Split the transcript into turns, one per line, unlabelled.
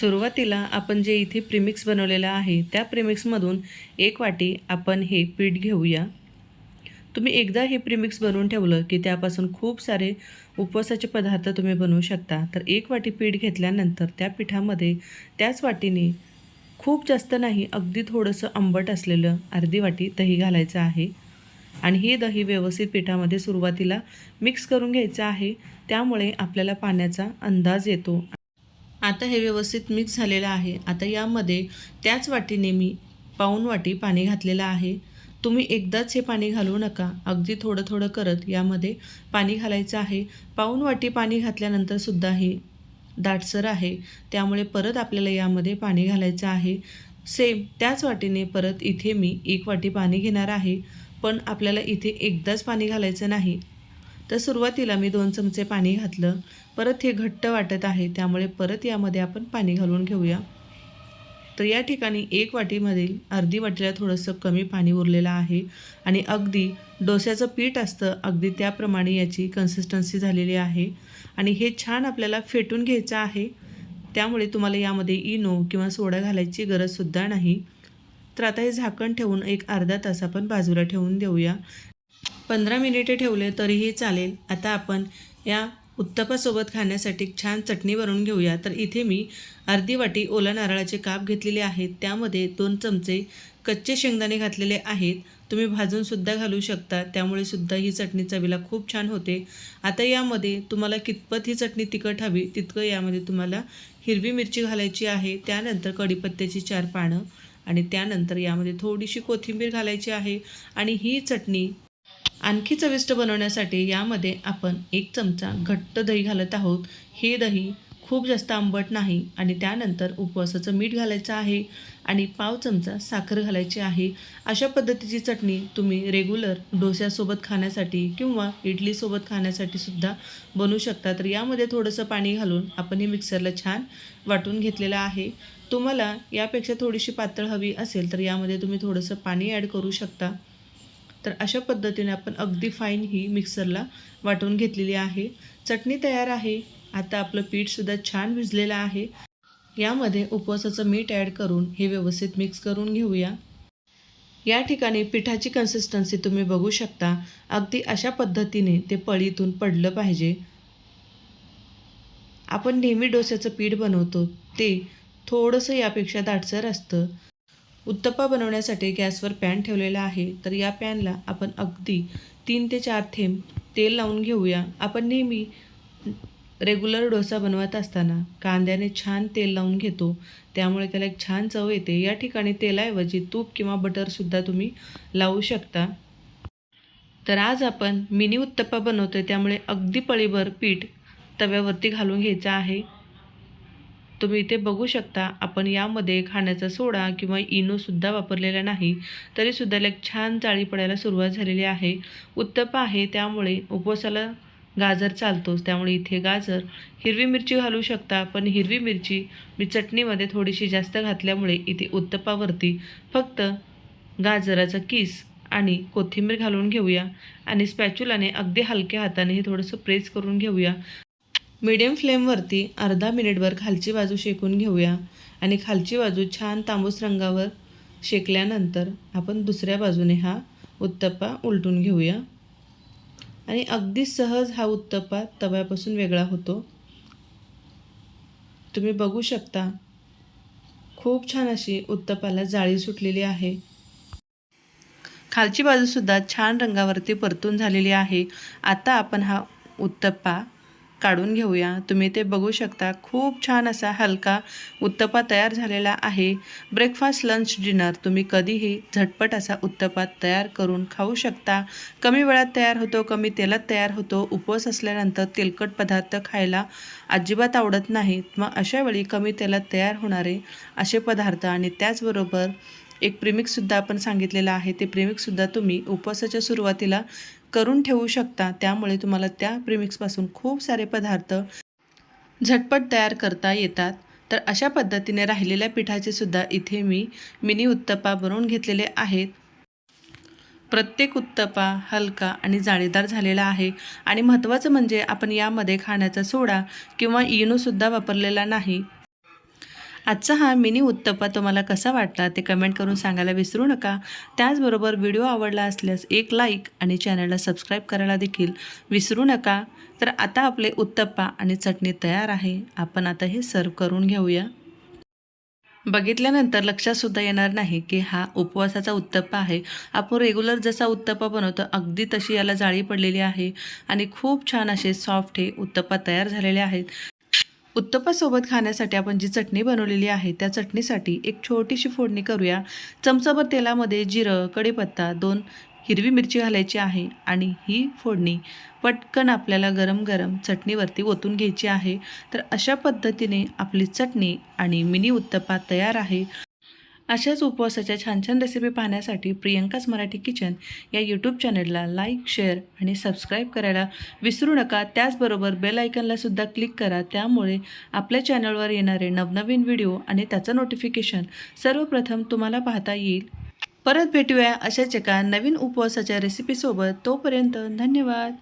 सुरुवातीला आपण जे इथे प्रिमिक्स बनवलेलं आहे त्या प्रिमिक्समधून एक वाटी आपण हे पीठ घेऊया. तुम्ही एकदा हे प्रिमिक्स बनवून ठेवलं की त्यापासून खूप सारे उपवासाचे पदार्थ तुम्ही बनवू शकता. तर एक वाटी पीठ घेतल्यानंतर त्या पिठामध्ये त्याच वाटीने खूप जास्त नाही अगदी थोडंसं आंबट असलेलं अर्धी वाटी दही घालायचं आहे. आणि हे दही व्यवस्थित पिठामध्ये सुरुवातीला मिक्स करून घ्यायचं आहे. त्यामुळे आपल्याला पाण्याचा अंदाज येतो. आता हे व्यवस्थित मिक्स झालेलं आहे. आता यामध्ये त्याच वाटीने मी पाऊण वाटी पाणी घातलेलं आहे. तुम्ही एकदाच हे पाणी घालू नका. अगदी थोडं थोडं करत यामध्ये पाणी घालायचं आहे. पाऊण वाटी पाणी घातल्यानंतरसुद्धा हे दाटसर आहे. त्यामुळे परत आपल्याला यामध्ये पाणी घालायचं आहे. सेम त्याच वाटीने परत इथे मी एक वाटी पाणी घेणार आहे. पण आपल्याला इथे एकदाच पाणी घालायचं नाही. तर सुरुवातीला मी दोन चमचे पाणी घातलं. परत हे घट्ट वाटत आहे त्यामुळे परत यामध्ये आपण पाणी घालून घेऊया. तर या ठिकाणी एक वाटीमधील अर्धी वाटीला थोडंसं कमी पाणी उरलेलं आहे आणि अगदी डोस्याचं पीठ असतं अगदी त्याप्रमाणे याची कन्सिस्टन्सी झालेली आहे. आणि हे छान आपल्याला फेटून घ्यायचं आहे. त्यामुळे तुम्हाला यामध्ये इनो किंवा सोडा घालायची गरजसुद्धा नाही. तर आता हे झाकण ठेवून एक अर्धा तास आपण बाजूला ठेवून देऊया. पंधरा मिनिटे ठेवले तरीही चालेल. आता आपण या उत्तपासोबत खाण्यासाठी छान चटणी बनवून घेऊया. तर इथे मी अर्धी वाटी ओला नारळाचे काप घेतलेले आहेत. त्यामध्ये दोन चमचे कच्चे शेंगदाणे घातलेले आहेत. तुम्ही भाजूनसुद्धा घालू शकता. त्यामुळे सुद्धा ही चटणी चवीला खूप छान होते. आता यामध्ये तुम्हाला कितपत ही चटणी तिखट हवी तितकं यामध्ये तुम्हाला हिरवी मिरची घालायची आहे. त्यानंतर कढीपत्त्याची चार पानं आणि त्यानंतर यामध्ये थोडीशी कोथिंबीर घालायची आहे. आणि ही चटणी आणखी चविष्ट बनवण्यासाठी यामध्ये आपण एक चमचा घट्ट दही घालत आहोत. हे दही खूप जास्त आंबट नाही आणि त्यानंतर उपवासाचं मीठ घालायचं आहे आणि पाव चमचा साखर घालायची आहे. अशा पद्धतीची चटणी तुम्ही रेग्युलर डोस्यासोबत खाण्यासाठी किंवा इडलीसोबत खाण्यासाठी सुद्धा बनवू शकता. तर यामध्ये थोडंसं पाणी घालून आपण हे मिक्सरला छान वाटून घेतलेलं आहे. तुम्हाला यापेक्षा थोडीशी पातळ हवी असेल तर यामध्ये तुम्ही थोडंसं पाणी ॲड करू शकता. तर अशा पद्धतीने आपण अगदी फाईन ही मिक्सरला वाटून घेतलेली आहे. चटणी तयार आहे. आता आपलं पीठसुद्धा छान भिजलेलं आहे. यामध्ये उपवासाचं मीठ ॲड करून हे व्यवस्थित मिक्स करून घेऊया. या ठिकाणी पिठाची कन्सिस्टन्सी तुम्ही बघू शकता. अगदी अशा पद्धतीने ते पळीतून पडलं पाहिजे. आपण नेहमी डोस्याचं पीठ बनवतो. ते थोडंसं यापेक्षा दाटसर असतं. उत्तप्पा बनवण्यासाठी गॅसवर पॅन ठेवलेला आहे. तर या पॅनला आपण अगदी तीन ते चार थेंब तेल लावून घेऊया. आपण नेहमी रेग्युलर डोसा बनवत असताना कांद्याने छान तेल लावून घेतो. त्यामुळे त्याला एक छान चव येते. या ठिकाणी तेलाऐवजी तूप किंवा बटरसुद्धा तुम्ही लावू शकता. तर आज आपण मिनी उत्तप्पा बनवतो त्यामुळे अगदी पळीभर पीठ तव्यावरती घालून घ्यायचं आहे. तुम्ही इथे बघू शकता आपण यामध्ये खाण्याचा सोडा किंवा इनोसुद्धा वापरलेला नाही तरीसुद्धा एक छान जाळी पडायला सुरुवात झालेली आहे. उत्तप्पा आहे त्यामुळे उपवासाला गाजर चालतोच त्यामुळे इथे गाजर हिरवी मिरची घालू शकता पण हिरवी मिरची मी चटणीमध्ये थोडीशी जास्त घातल्यामुळे इथे उत्तपावरती फक्त गाजराचा किस आणि कोथिंबीर घालून घेऊया आणि स्पॅच्युलाने अगदी हलक्या हाताने हे थोडंसं प्रेस करून घेऊया. मीडियम फ्लेमवरती अर्धा मिनिटभर खालची बाजू शेकून घेऊया आणि खालची बाजू छान तांबूस रंगावर शेकल्यानंतर आपण दुसऱ्या बाजूने हा उत्तप्पा उलटून घेऊया. आणि अगदी सहज हा उत्तप्पा तव्यापासून वेगळा होतो. तुम्ही बघू शकता खूप छान अशी उत्तप्पाला जाळी सुटलेली आहे. खालची बाजूसुद्धा छान रंगावरती परतून झालेली आहे. आता आपण हा उत्तप्पा काढून घेऊया. तुम्ही ते बघू शकता. खूप छान असा हलका उत्तपा तयार झालेला आहे. ब्रेकफास्ट लंच डिनर तुम्ही कधीही झटपट असा उत्तपा तयार करून खाऊ शकता. कमी वेळात तयार होतो कमी तेलात तयार होतो. उपवास असल्यानंतर तेलकट पदार्थ खायला अजिबात आवडत नाहीत. मग अशावेळी कमी तेलात तयार होणारे असे पदार्थ आणि त्याचबरोबर एक प्रेमिकसुद्धा आपण सांगितलेलं आहे. ते प्रेमिकसुद्धा तुम्ही उपवासाच्या सुरुवातीला करून ठेवू शकता. त्यामुळे तुम्हाला त्या प्रेमिक्सपासून खूप सारे पदार्थ झटपट तयार करता येतात. तर अशा पद्धतीने राहिलेल्या पिठाचे सुद्धा इथे मी मिनी उत्तपा बनवून घेतलेले आहेत. प्रत्येक उत्तपा हलका आणि जाळीदार झालेला आहे. आणि महत्त्वाचं म्हणजे आपण यामध्ये खाण्याचा सोडा किंवा इनोसुद्धा वापरलेला नाही. आजचा हा मिनी उत्तप्पा तुम्हाला कसा वाटला ते कमेंट करून सांगायला विसरू नका. त्याचबरोबर व्हिडिओ आवडला असल्यास एक लाईक आणि चॅनलला सबस्क्राईब करायला देखील विसरू नका. तर आता आपले उत्तप्पा आणि चटणी तयार आहे. आपण आता हे सर्व करून घेऊया. बघितल्यानंतर लक्षातसुद्धा येणार नाही की हा उपवासाचा उत्तप्पा आहे. आपण रेग्युलर जसा उत्तप्पा बनवतो अगदी तशी याला जाळी पडलेली आहे आणि खूप छान असे सॉफ्ट हे उत्तप्पा तयार झालेले आहेत. उत्तप्पासोबत खाण्यासाठी आपण जी चटणी बनवलेली आहे त्या चटणीसाठी एक छोटीशी फोडणी करूया. चमचाभर तेलामध्ये जिरं कढीपत्ता दोन हिरवी मिरची घालायची आहे आणि ही फोडणी पटकन आपल्याला गरम गरम चटणीवरती ओतून घ्यायची आहे. तर अशा पद्धतीने आपली चटणी आणि मिनी उत्तप्पा तयार आहे. अशाच उपवासाच्या छान छान रेसिपी पाहण्यासाठी प्रियंकाच मराठी किचन या यूट्यूब चॅनलला लाईक शेअर आणि सबस्क्राईब करायला विसरू नका. त्याचबरोबर बेल सुद्धा क्लिक करा. त्यामुळे आपल्या चॅनलवर येणारे नवनवीन व्हिडिओ आणि त्याचं नोटिफिकेशन सर्वप्रथम तुम्हाला पाहता येईल. परत भेटूया अशाच एका नवीन उपवासाच्या रेसिपीसोबत तोपर्यंत धन्यवाद.